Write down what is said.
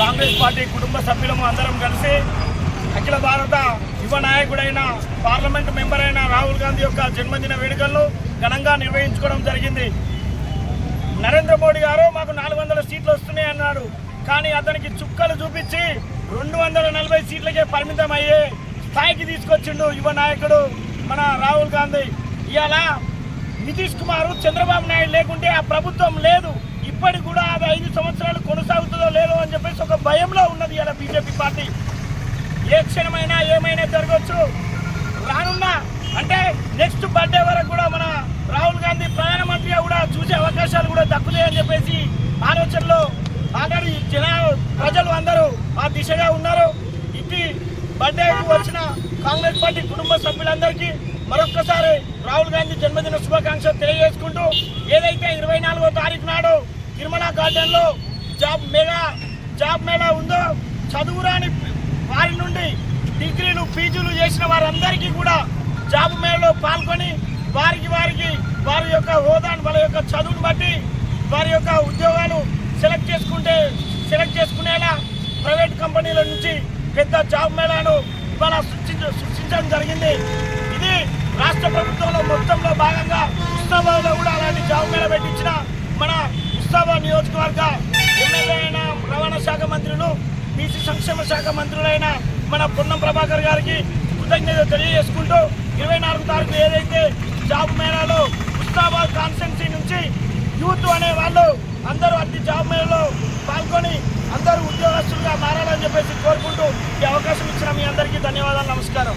Congress party కుటుంబ సభ్యులము అందరం కలిసి అఖిల భారత యువ నాయకుడైన పార్లమెంట్ మెంబర్ అయిన రాహుల్ గాంధీ యొక్క జన్మదిన వేడుకలను ఘనంగా నిర్వహించుకోవడం జరిగింది. నరేంద్ర మోడీ గారు మాకు నాలుగు వందల సీట్లు వస్తున్నాయి అన్నాడు. కానీ అతనికి చుక్కలు చూపించి రెండు వందల నలభై సీట్లకే పరిమితం అయ్యే స్థాయికి తీసుకొచ్చిండు యువ నాయకుడు మన రాహుల్ గాంధీ. ఇవాళ నితీష్ కుమార్ చంద్రబాబు నాయుడు లేకుంటే ఆ ప్రభుత్వం లేదు. ఇప్పటికి కూడా అది ఐదు పార్టీ. ఏ క్షణమైనా ఏమైనా జరగవచ్చు. రానున్న అంటే నెక్స్ట్ బర్త్డే వరకు కూడా మన రాహుల్ గాంధీ ప్రధానమంత్రిగా కూడా చూసే అవకాశాలు కూడా దక్కుతాయని చెప్పేసి ఆలోచనలో ఆల్రెడీ జన ప్రజలు అందరూ ఆ దిశగా ఉన్నారు. ఇది బర్త్డేకు వచ్చిన కాంగ్రెస్ పార్టీ కుటుంబ సభ్యులందరికీ మరొక్కసారి రాహుల్ గాంధీ జన్మదిన శుభాకాంక్షలు తెలియజేసుకుంటూ ఏదైతే ఇరవై నాలుగో తారీఖు నాడు తిరుమల గార్డెన్లో జాబ్ మేళా జాబ్ మేళా ఉందో చదువురాని వారి నుండి డిగ్రీలు పీజీలు చేసిన వారందరికీ కూడా జాబ్ మేళలో పాల్గొని వారికి వారికి వారి యొక్క హోదాను వాళ్ళ యొక్క చదువును బట్టి వారి యొక్క ఉద్యోగాలు సెలెక్ట్ చేసుకుంటే సెలెక్ట్ చేసుకునేలా ప్రైవేట్ కంపెనీల నుంచి పెద్ద జాబ్ మేళాను ఇవాళ సృష్టించ సృష్టించడం జరిగింది. ఇది రాష్ట్ర ప్రభుత్వంలో మొత్తంలో భాగంగా ఉత్సవాల్లో కూడా అలాంటి జాబ్ మేళ పెట్టించిన మన ఉత్సవ నియోజకవర్గ ఎమ్మెల్యే అయిన రవాణా శాఖ మంత్రులు బీసీ సంక్షేమ శాఖ మంత్రులైన మన పొన్నం ప్రభాకర్ గారికి కృతజ్ఞత తెలియజేసుకుంటూ ఇరవై నాలుగు తారీఖు ఏదైతే జాబ్ మేళాలో ఉస్తాబాద్ కాన్స్టెన్సీ నుంచి యూత్ అనే వాళ్ళు అందరూ అతి జాబ్ మేళలో పాల్గొని అందరూ ఉద్యోగస్తులుగా మారాలని చెప్పేసి కోరుకుంటూ ఈ అవకాశం ఇచ్చిన మీ అందరికీ ధన్యవాదాలు నమస్కారం.